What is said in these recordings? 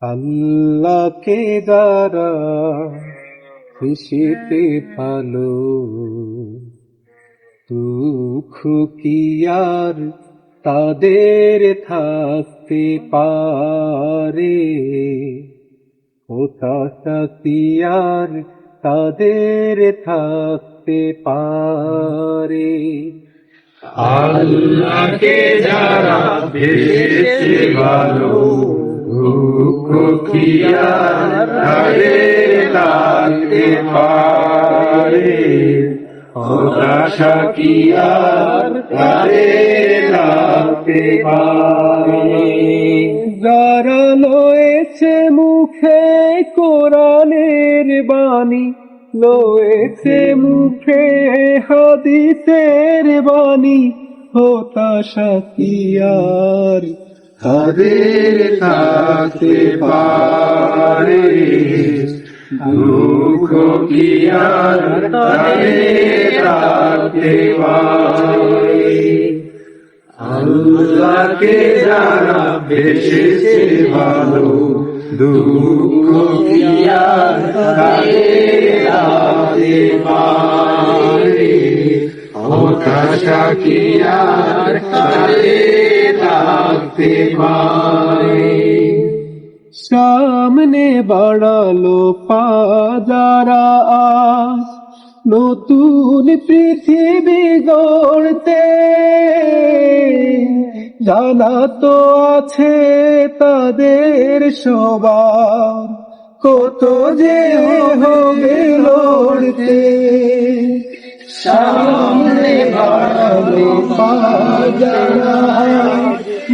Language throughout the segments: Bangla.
আল্লাহকে যারা খুশিতে ভালো। দুঃখ কি তাদের থাকতে পারে? হতাশা কি আর তাদের থাকতে পারে। আল্লাহকে যারা বেশি ভালো তাদের লাগতে পারে হতাশা কি যারা লয়েছে মুখে কোরআনের বাণী লয়েছে মুখে হাদিসের বাণী, হতাশা কি তাদের থাকতে পারে। দুঃখ কি আর তাদের থাকতে পারে? আল্লাহকে যারা বেশি ভালো, দুঃখ কি আর থাকতে পারে? কি আর থাকতে পারে সামনে বাড়ালো পাজারা নতুন পৃথিবী গড়তে জানা তো আছে তাদের সবার। কত যে হবে লড়তে। সামনে বাড়ালো আজ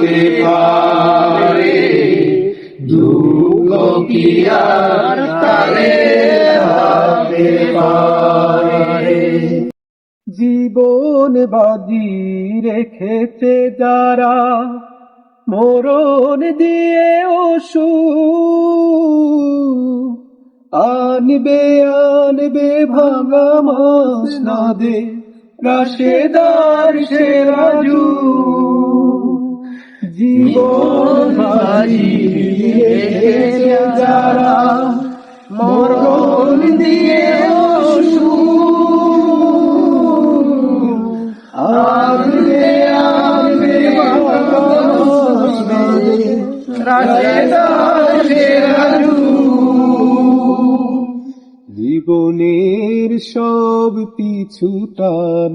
থাকতে পারে দুঃখ কি তাদের থাকতে পারে। জীবন বাজি রেখেছে যারা, মরণ দিয়ে ওষু আনবে আনবে, ভাঙা মাস না দে, রাশেদার সে রাজু জীবন যারা মরণ দিয়ে জীবনের সব পিছু টান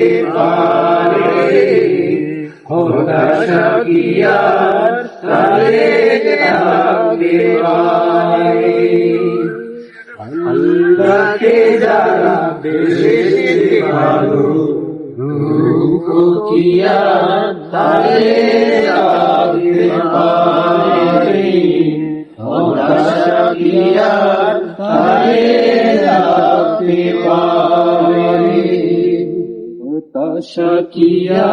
লাগতে পারে কি আর তাদের লাগতে পারে আল্লাহকে যারা ভালো তাদের পারে আর